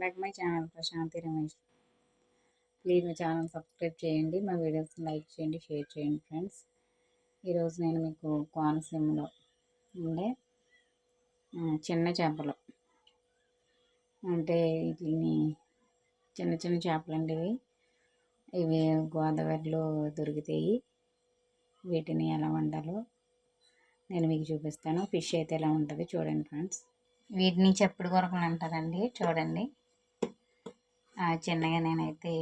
Back my channel Prashanti Ramesh please మా channel subscribe చేయండి మా వీడియోస్ని లైక్ చేయండి షేర్ చేయండి ఫ్రెండ్స్ ఈరోజు నేను మీకు కోనసీమలో ఉండే చిన్న చేపలు. అంటే వీటిని చిన్న చిన్న చేపలు అండి ఇవి. ఇవి గోదావరిలో దొరుకుతాయి. వీటిని ఎలా వండాలో నేను మీకు చూపిస్తాను. ఫిష్ అయితే ఎలా ఉంటుంది చూడండి ఫ్రెండ్స్ వీటిని చెప్పుడు కొరకలు అంటారండి చూడండి. చిన్నగా నేనైతే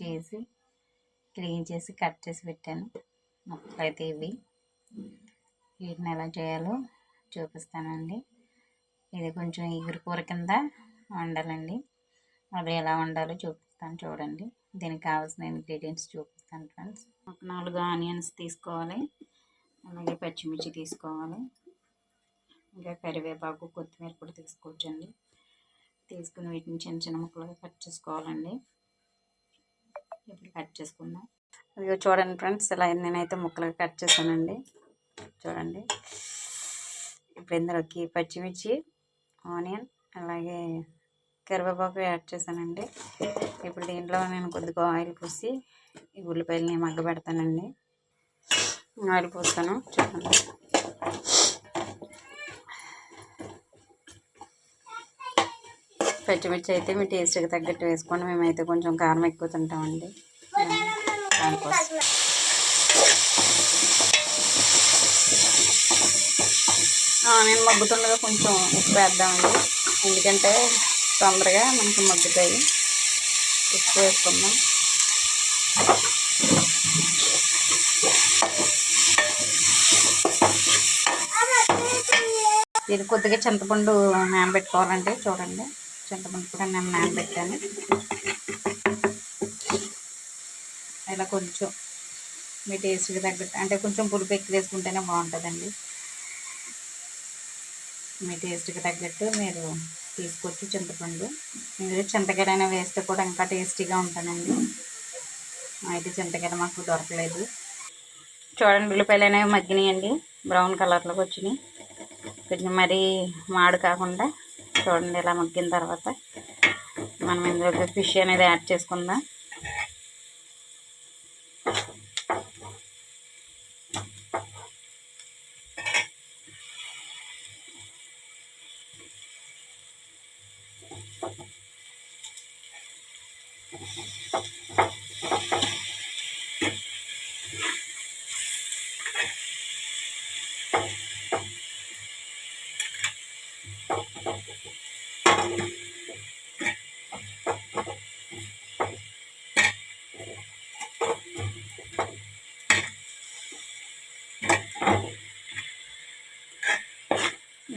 చేసి క్లీన్ చేసి కట్ చేసి పెట్టాను. మొక్కలు అయితే ఇవి. వీటిని ఎలా చేయాలో చూపిస్తానండి. ఇది కొంచెం ఎగురు కూర కింద వండాలండి. అది ఎలా వండాలో చూపిస్తాను చూడండి. దీనికి కావాల్సిన ఇంగ్రీడియంట్స్ చూపిస్తాను ఫ్రెండ్స్ ఒక నాలుగు ఆనియన్స్ తీసుకోవాలి. అలాగే పచ్చిమిర్చి తీసుకోవాలి. ఇంకా కరివేపాకు కొత్తిమీర కూడా తీసుకోవచ్చండి. తీసుకుని వీటిని చిన్న చిన్న ముక్కలుగా కట్ చేసుకోవాలండి. ఇప్పుడు కట్ చేసుకుందాం. అదిగో చూడండి ఫ్రెండ్స్ ఇలా నేనైతే ముక్కలుగా కట్ చేశానండి. చూడండి. ఇప్పుడు ఇందులోకి పచ్చిమిర్చి ఆనియన్ అలాగే కరివేపాకు యాడ్ చేశానండి. ఇప్పుడు దీంట్లో నేను కొద్దిగా ఆయిల్ పూసి ఈ ఉల్లిపాయలని మగ్గ పెడతానండి ఆయిల్ పూస్తాను. చూడండి. పచ్చిమిర్చి అయితే మీ టేస్ట్కి తగ్గట్టు వేసుకోండి. మేమైతే కొంచెం కారం ఎక్కువ తింటామండి. దానికోసం నేను మగ్గుతుండగా కొంచెం ఉప్పు వేద్దామండి. ఎందుకంటే తొందరగా మనకి మగ్గుతాయి. ఉప్పు వేసుకుందాం. ఇది కొద్దిగా చింతపండు నానబెట్టుకోవాలండి. చూడండి. చింతపండు కూడా నేను నానబెట్టాను. ఇలా కొంచెం మీ టేస్ట్కి తగ్గట్టు అంటే కొంచెం పులుపు ఎక్కువ వేసుకుంటేనే బాగుంటుందండి. మీ టేస్ట్కి తగ్గట్టు మీరు తీసుకోవచ్చు చింతపండు. మీరు చింతకాయలైనా వేస్తే కూడా ఇంకా టేస్టీగా ఉంటానండి అయితే చింతకాయలు మాకు దొరకలేదు. చూడండి ఉల్లిపాయలు అనేవి మగ్గినాయండి బ్రౌన్ కలర్లోకి వచ్చినాయి. కొంచెం మరీ మాడు కాకుండా చూడండి ఇలా మగ్గిన తర్వాత. మనం ఇందులోకి ఫిష్ అనేది యాడ్ చేసుకుందాం.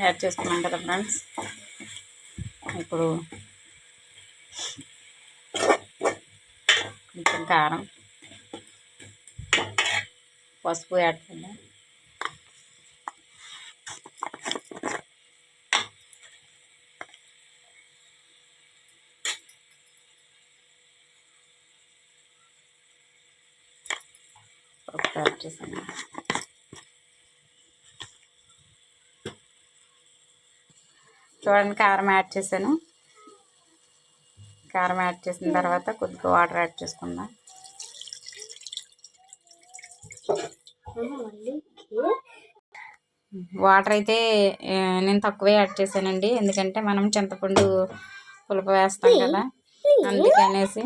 యాడ్ చేసుకున్నాం కదా ఫ్రెండ్స్. ఇప్పుడు కొంచెం కారం పసుపు యాడ్ చేద్దాం. యాడ్ చేసాను చూడండి కారం యాడ్ చేశాను. కారం యాడ్ చేసిన తర్వాత కొద్దిగా వాటర్ యాడ్ చేసుకుందాం. వాటర్ అయితే నేను తక్కువే యాడ్ చేశానండి. ఎందుకంటే మనం చింతపండు పులుపు వేస్తాం కదా అందుకనేసి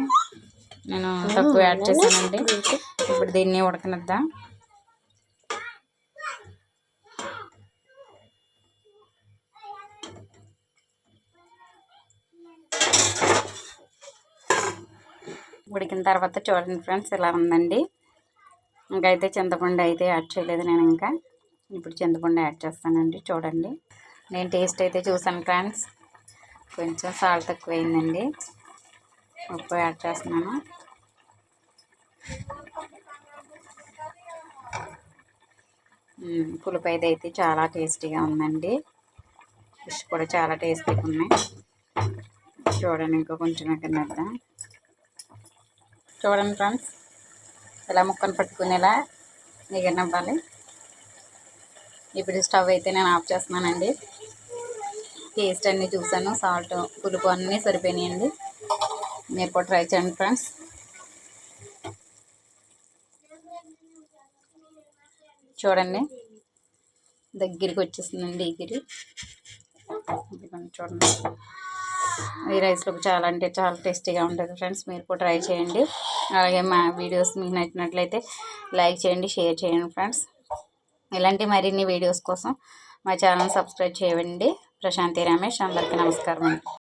నేను తక్కువ యాడ్ చేశానండి. ఇప్పుడు దీన్ని ఉడకనిద్దాం. ఉడికిన తర్వాత చూడండి ఫ్రెండ్స్ ఇలా ఉందండి. ఇంకైతే చింతపండు అయితే యాడ్ చేయలేదు నేను ఇంకా. ఇప్పుడు చింతపండు యాడ్ చేస్తానండి చూడండి. నేను టేస్ట్ అయితే చూసాను ఫ్రెండ్స్ కొంచెం సాల్ట్ తక్కువ అయిందండి ఉప్పు యాడ్ చేస్తున్నాను. మ్మ్, అయితే అయితే చాలా టేస్టీగా ఉందండి. ఫిష్ కూడా చాలా టేస్టీగా ఉన్నాయి. చూడండి ఇంకా కొంచెం ఎక్కడిద్దాం చూడండి ఫ్రెండ్స్ ఇలా ముక్కను పట్టుకునేలా ఎగరనివ్వాలి ఇప్పుడు స్టవ్ అయితే నేను ఆఫ్ చేస్తున్నానండి. టేస్ట్ అన్నీ చూసాను సాల్ట్ పులుపు అన్నీ సరిపోయినాయండి. మీరు కూడా ట్రై చేయండి ఫ్రెండ్స్. చూడండి దగ్గరికి వచ్చేసిందండి ఎగిరి చూడండి. ఈ రైస్లోకి చాలా అంటే చాలా టేస్టీగా ఉంటుంది ఫ్రెండ్స్. మీరు కూడా ట్రై చేయండి. అలాగే మా వీడియోస్ మీకు నచ్చినట్లయితే లైక్ చేయండి షేర్ చేయండి ఫ్రెండ్స్. ఇలాంటి మరిన్ని వీడియోస్ కోసం మా ఛానల్ సబ్స్క్రైబ్ చేయండి. ప్రశాంతి రమేష్ అందరికీ నమస్కారం అండి.